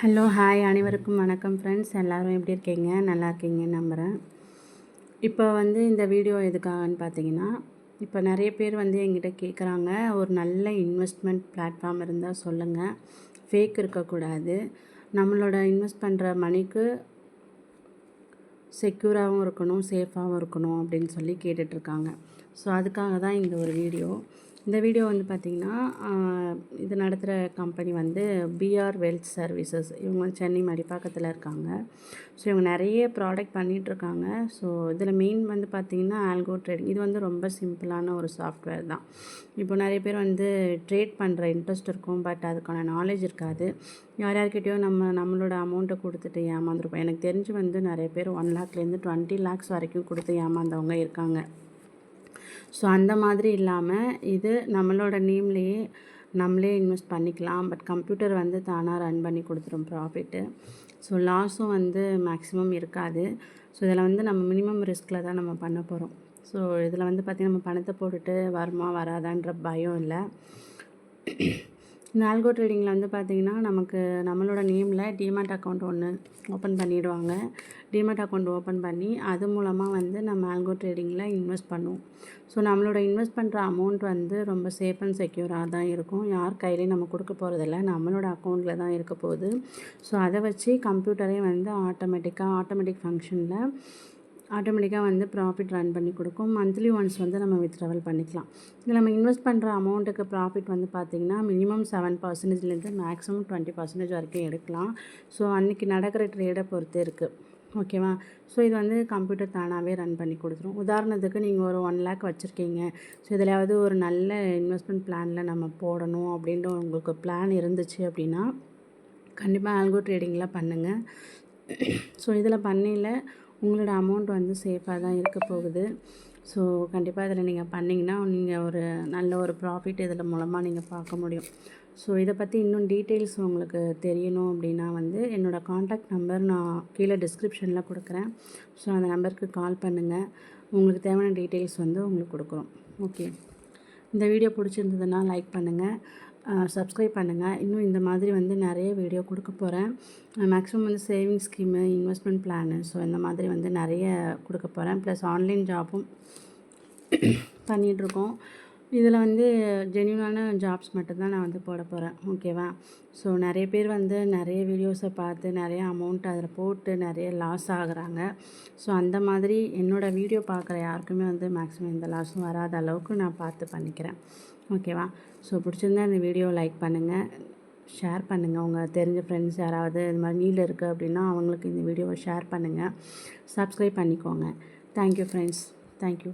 Hello hi அனைவருக்கும் வணக்கம் friends எல்லோரும் எப்படி இருக்கீங்க? நல்லா இருக்கீங்கன்னு நம்புகிறேன் இப்போ வந்து இந்த வீடியோ எதுக்காகன்னு பார்த்தீங்கன்னா இப்போ நிறைய பேர் வந்து எங்கிட்ட கேட்குறாங்க ஒரு நல்ல இன்வெஸ்ட்மெண்ட் பிளாட்ஃபார்ம் இருந்தால் சொல்லுங்கள் ஃபேக் இருக்கக்கூடாது. நம்மளோட இன்வெஸ்ட் பண்ணுற மணிக்கு செக்யூராகவும் இருக்கணும் சேஃபாகவும் இருக்கணும் அப்படின்னு சொல்லி கேட்டுட்ருக்காங்க ஸோ அதுக்காக தான் இந்த ஒரு வீடியோ இந்த வீடியோ வந்து பார்த்திங்கன்னா இது நடத்துகிற கம்பெனி வந்து பிஆர் வெல்த் சர்வீசஸ் இவங்க சென்னை மடிப்பாக்கத்தில் இருக்காங்க. ஸோ இவங்க நிறைய ப்ராடக்ட் பண்ணிகிட்ருக்காங்க. ஸோ இதில் மெயின் வந்து பார்த்திங்கன்னா ஆல்கோ ட்ரேடிங் இது வந்து ரொம்ப சிம்பிளான ஒரு சாஃப்ட்வேர் தான். இப்போ நிறைய பேர் வந்து ட்ரேட் பண்ணுற இன்ட்ரெஸ்ட் இருக்கும். பட் அதுக்கான நாலேஜ் இருக்காது. யார் யார்கிட்டயோ நம்ம நம்மளோட அமௌண்ட்டை கொடுத்துட்டு ஏமாந்துருப்போம். எனக்கு தெரிஞ்சு வந்து நிறைய பேர் ஒன் லேக்லேருந்து டுவெண்ட்டி லேக்ஸ் வரைக்கும் கொடுத்து ஏமாந்தவங்க இருக்காங்க. ஸோ அந்த மாதிரி இல்லாமல் இது நம்மளோட நேம்லேயே நம்மளே இன்வெஸ்ட் பண்ணிக்கலாம். பட் கம்ப்யூட்டர் வந்து தானாக ரன் பண்ணி கொடுத்துரும் ப்ராஃபிட்டு ஸோ லாஸும் வந்து மேக்ஸிமம் இருக்காது. ஸோ இதில் வந்து நம்ம மினிமம் ரிஸ்கில் தான் நம்ம பண்ண போகிறோம் ஸோ இதில் வந்து பார்த்திங்கன்னா நம்ம பணத்தை போட்டுட்டு வருமா வராதான்ற பயம் இல்லை. இந்த ஆல்கோ ட்ரேடிங்கில் வந்து பார்த்திங்கன்னா நமக்கு நம்மளோட நேமில் டிமேட் அக்கௌண்ட் ஒன்று ஓப்பன் பண்ணிவிடுவாங்க டிமேட் அக்கௌண்ட் ஓப்பன் பண்ணி அது மூலமாக வந்து நம்ம ஆல்கோ ட்ரேடிங்கில் இன்வெஸ்ட் பண்ணுவோம். ஸோ நம்மளோட இன்வெஸ்ட் பண்ணுற அமௌண்ட் வந்து ரொம்ப சேஃப் அண்ட் செக்யூராக தான் இருக்கும். யார் கையிலையும் நம்ம கொடுக்க போகிறதில்ல நம்மளோட அக்கௌண்ட்டில் தான் இருக்க போகுது. ஸோ அதை வச்சு கம்ப்யூட்டரே வந்து ஆட்டோமேட்டிக்காக ஆட்டோமேட்டிக் ஃபங்க்ஷனில் ஆட்டோமேட்டிக்காக வந்து ப்ராஃபிட் ரன் பண்ணி கொடுக்கும். மந்த்லி ஒன்ஸ் வந்து நம்ம வித்ட்ராவல் பண்ணிக்கலாம். இதில் நம்ம இன்வெஸ்ட் பண்ணுற அமௌண்ட்டுக்கு ப்ராஃபிட் வந்து பார்த்திங்கன்னா மினிமம் செவன் பர்சன்டேஜ்லேருந்து மேக்ஸிமம் டுவெண்ட்டி பர்சன்டேஜ் வரைக்கும் எடுக்கலாம். ஸோ அன்றைக்கி நடக்கிற ட்ரேடை பொறுத்து இருக்குது ஓகேவா ஸோ இது வந்து கம்ப்யூட்டர் தானாகவே ரன் பண்ணி கொடுத்துரும். உதாரணத்துக்கு நீங்கள் ஒரு ஒன் லேக் வச்சுருக்கீங்க. ஸோ இதிலாவது ஒரு நல்ல இன்வெஸ்ட்மெண்ட் பிளானில் நம்ம போடணும் அப்படின்ற உங்களுக்கு பிளான் இருந்துச்சு அப்படின்னா கண்டிப்பாக ஆல்கோ ட்ரேடிங்கில் பண்ணுங்கள் ஸோ இதில் பண்ணையில் உங்களோட அமௌண்ட் வந்து சேஃபாக தான் இருக்க போகுது. ஸோ கண்டிப்பாக இதில் நீங்கள் பண்ணிங்கன்னா நீங்கள் ஒரு நல்ல ஒரு ப்ராஃபிட் இதில் மூலமாக நீங்கள் பார்க்க முடியும். ஸோ இதை பற்றி இன்னும் டீட்டெயில்ஸ் உங்களுக்கு தெரியணும் அப்படின்னா வந்து என்னோடய காண்டாக்ட் நம்பர் நான் கீழே டிஸ்கிரிப்ஷனில் கொடுக்குறேன். ஸோ அந்த நம்பருக்கு கால் பண்ணுங்கள் உங்களுக்கு தேவையான டீட்டெயில்ஸ் வந்து உங்களுக்கு கொடுக்குறோம். ஓகே இந்த வீடியோ பிடிச்சிருந்ததுன்னா லைக் பண்ணுங்கள் சப்ஸ்கிரைப் பண்ணுங்கள் இன்னும் இந்த மாதிரி வந்து நிறைய வீடியோ கொடுக்க போகிறேன் மேக்ஸிமம் வந்து saving scheme investment plan so இந்த மாதிரி வந்து நிறைய கொடுக்க போகிறேன் ப்ளஸ் ஆன்லைன் ஜாப்பும் பண்ணிகிட்ருக்கோம் இதில் வந்து ஜென்யூனான ஜாப்ஸ் மட்டும்தான் நான் வந்து போட போகிறேன் ஓகேவா ஸோ நிறைய பேர் வந்து நிறைய வீடியோஸை பார்த்து நிறைய அமௌண்ட் அதில் போட்டு நிறைய லாஸ் ஆகுறாங்க. ஸோ அந்த மாதிரி என்னோடய வீடியோ பார்க்குற யாருக்குமே வந்து மேக்ஸிமம் எந்த லாஸும் வராத அளவுக்கு நான் பார்த்து பண்ணிக்கிறேன் ஓகேவா ஸோ பிடிச்சிருந்தா இந்த வீடியோ லைக் பண்ணுங்கள் ஷேர் பண்ணுங்கள் உங்கள் தெரிஞ்ச ஃப்ரெண்ட்ஸ் யாராவது இது மாதிரி நீல் இருக்குது அப்படின்னா அவங்களுக்கு இந்த வீடியோவை ஷேர் பண்ணுங்கள் சப்ஸ்கிரைப் பண்ணிக்கோங்க. Thank you friends thank you